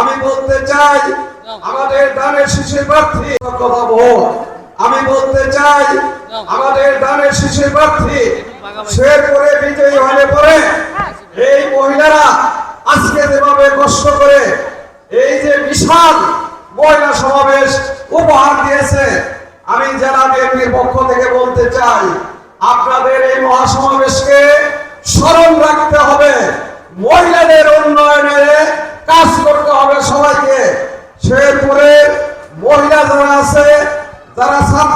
আমি বলতে চাই, আমাদের দানের শিশির প্রার্থী আমি বলতে চাই, আমাদের দানের শিশির প্রার্থী সে করে বিজয়ী হলে পরে এই মহিলারা আজকে যেভাবে কষ্ট করে এই যে বিশাল মহিলা সমাবেশ উপহার দিয়েছে, আমি জেলা বিএনপির পক্ষ থেকে বলতে চাই, আপনাদের এই মহাসমাবেশকে স্মরণ রাখতে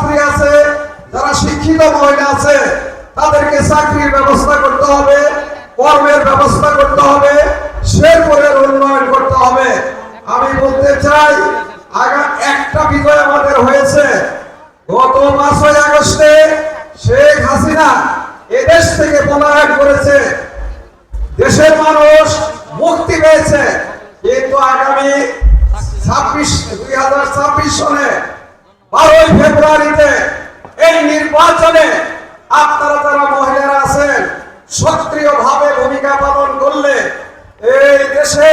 ছাত্রী আছে, যারা শিক্ষিত মহিলা আছে, তাদেরকে চাকরির ব্যবস্থা করতে হবে, কর্মের ব্যবস্থা করতে হবে, শেরপুরের উন্নয়ন করতে হবে। আমি বলতে চাই, আগা একটা বিজয় আমাদের হয়েছে। গত পাঁচই আগস্টে শেখ হাসিনা এদেশ থেকে পলায়ন করেছে দেশের মানুষ মুক্তি পেয়েছে কিন্তু আগামী ছাব্বিশ দুই হাজার ছাব্বিশ সনে বারোই ফেব্রুয়ারিতে এই নির্বাচনে আপনারা যারা মহিলারা আছেন সক্রিয় ভাবে ভূমিকা পালন করলে এই দেশে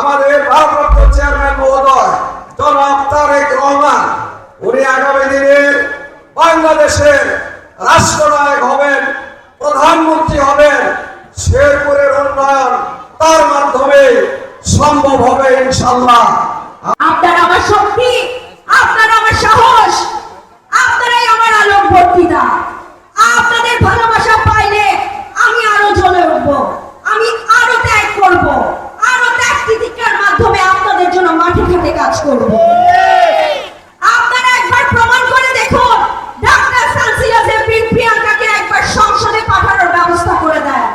আমাদের ভারপ্রাপ্ত চেয়ারম্যান মহোদয় জনাব তারেক রহমান উনি আগামী দিনের বাংলাদেশের রাষ্ট্রনায়ক হবেন প্রধানমন্ত্রী হবেন শেরপুরের উন্নয়ন তার মাধ্যমে সম্ভব হবে ইনশাল্লাহ আপনার আমার শক্তি আপনার আমার সাহস আপনারাই আমার আলোক বর্তিতা আপনাদের ভালোবাসা পাইলে আমি আরও জ্বলে উঠব আমি আরও ত্যাগ করব আরও ত্যাগ তিতিক্ষার মাধ্যমে আপনাদের জন্য মাঠে ঘাটে কাজ করব আপনারা একবার প্রমাণ করে দেখুন ডাক্তার সানসিলা জেপির প্রিয়াঙ্কাকে একবার সংসদে পাঠানোর ব্যবস্থা করে দেয়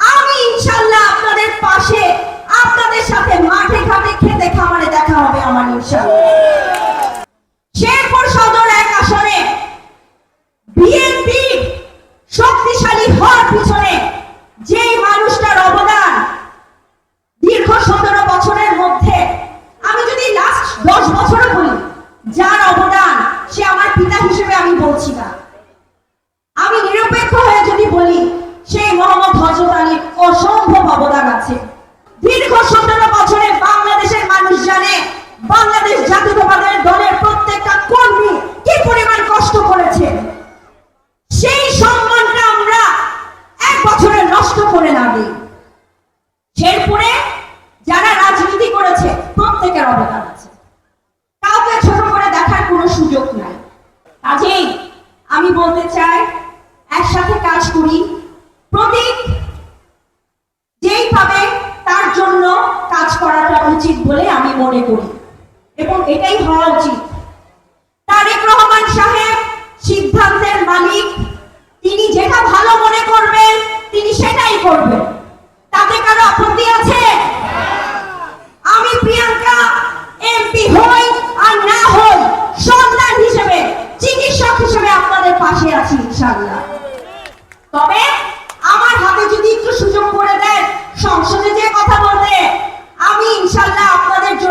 আমি ইনশাল্লাহ আপনাদের পাশে আপনাদের সাথে মাঠে ঘাটে খেতে খামারে দেখা হবে আমার ইনশাল্লাহ শেরপুর সদর এক আসনে বিএনপি শক্তিশালী হওয়ার পিছনে যেই মানুষটার অবদান দীর্ঘ সতেরো বছরের মধ্যে আমি যদি লাস্ট দশ বছরও বলি যার অবদান সে আমার পিতা হিসেবে আমি বলছি না আমি নিরপেক্ষ হয়ে যদি বলি সেই মোহাম্মদ হজরত আলীর অসম্ভব অবদান আছে। দীর্ঘ সতেরো বছরে বাংলাদেশের মানুষ জানে বাংলাদেশ জাতীয়তাবাদের দলের প্রত্যেকটা কর্মী কি পরিমাণ কষ্ট করেছে। সেই সম্মানটা আমরা এক বছরে নষ্ট করে না দিই। শেরপুরে যারা রাজনীতি করেছে, প্রত্যেকের অবদান আছে। কাউকে ছোট করে দেখার কোনো সুযোগ নাই। কাজেই আমি বলতে চাই, একসাথে কাজ করি। প্রতীক মনে করি। এবং এটাই হওয়া উচিত। তারেক রহমান সাহেব সিদ্ধান্তের মালিক। তিনি যেটা ভালো মনে করবেন, তিনি সেটাই করবেন। তাতে কারও আপত্তি আছে? আমি প্রিয়াঙ্কা এমপি হই আর না হই, সন্তান হিসেবে, চিকিৎসক হিসেবে আপনাদের পাশে আছি, ইনশাআল্লাহ। তবে আমার হাতে যদি একটু সুযোগ করে দেন, সংসদে যে কথা বলতে আমি ইনশাআল্লাহ আপনাদের জন্য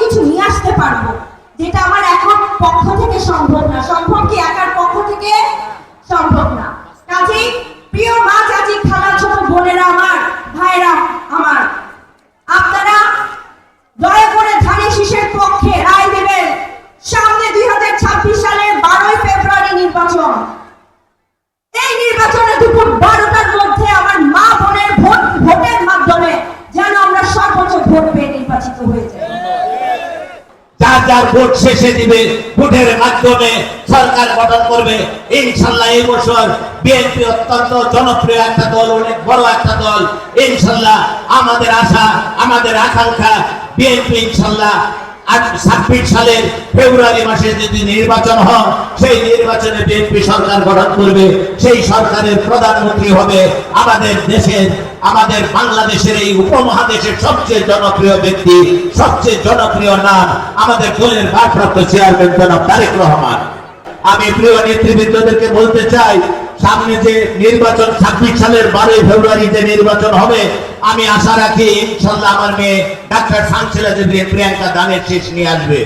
কিছু নিয়ে আসতে পারব, যেটা আমার এখন পক্ষ থেকে সম্ভব না। সম্ভব কি একার পক্ষ থেকে? সম্ভব না। কাজেই প্রিয় মা চাচি, খালা ছোট বোনেরা আমার, ভাইরা আমার, আপনারা দয়া করে ধানের শীষের পক্ষে রায় দেবেন। সামনে দুই হাজার ছাব্বিশ সালের বারোই ফেব্রুয়ারি নির্বাচন। এই নির্বাচনে দুপুর বারোটার মধ্যে আমার মা বোনের ভোট, ভোটের মাধ্যমে যেন আমরা সর্বোচ্চ ভোট পেয়ে নির্বাচিত হয়ে যাই। যার ভোট শেষে দিবে, ভোটের মাধ্যমে সরকার গঠন করবে। ইনশাল্লাহ এই বছর বিএনপি অত্যন্ত জনপ্রিয় একটা দল, অনেক বড় একটা দল। ইনশাল্লাহ আমাদের আশা, আমাদের আকাঙ্ক্ষা, বিএনপি ইনশাল্লাহ ছাব্বিশ সালের ফেব্রুয়ারি মাসে যদি নির্বাচন হয়, সেই নির্বাচনে সরকার গঠন করবে। সেই সরকারের প্রধানমন্ত্রী হবে আমাদের দেশের, আমাদের বাংলাদেশের এই উপমহাদেশের সবচেয়ে জনপ্রিয় ব্যক্তি, সবচেয়ে জনপ্রিয় নাম আমাদের দলের ভারপ্রাপ্ত চেয়ারম্যান জনাব তারেক রহমান। আমি প্রিয় নেতৃবৃন্দদেরকে বলতে চাই সামনে যে নির্বাচন, ছাব্বিশ সালের বারোই ফেব্রুয়ারি যে নির্বাচন হবে, আমি আশা রাখি, ইনশাল্লাহ আমার মেয়ে ডাক্তার সাংসিলা যদি প্রিয়াঙ্কা দানের শেষ নিয়ে আসবে।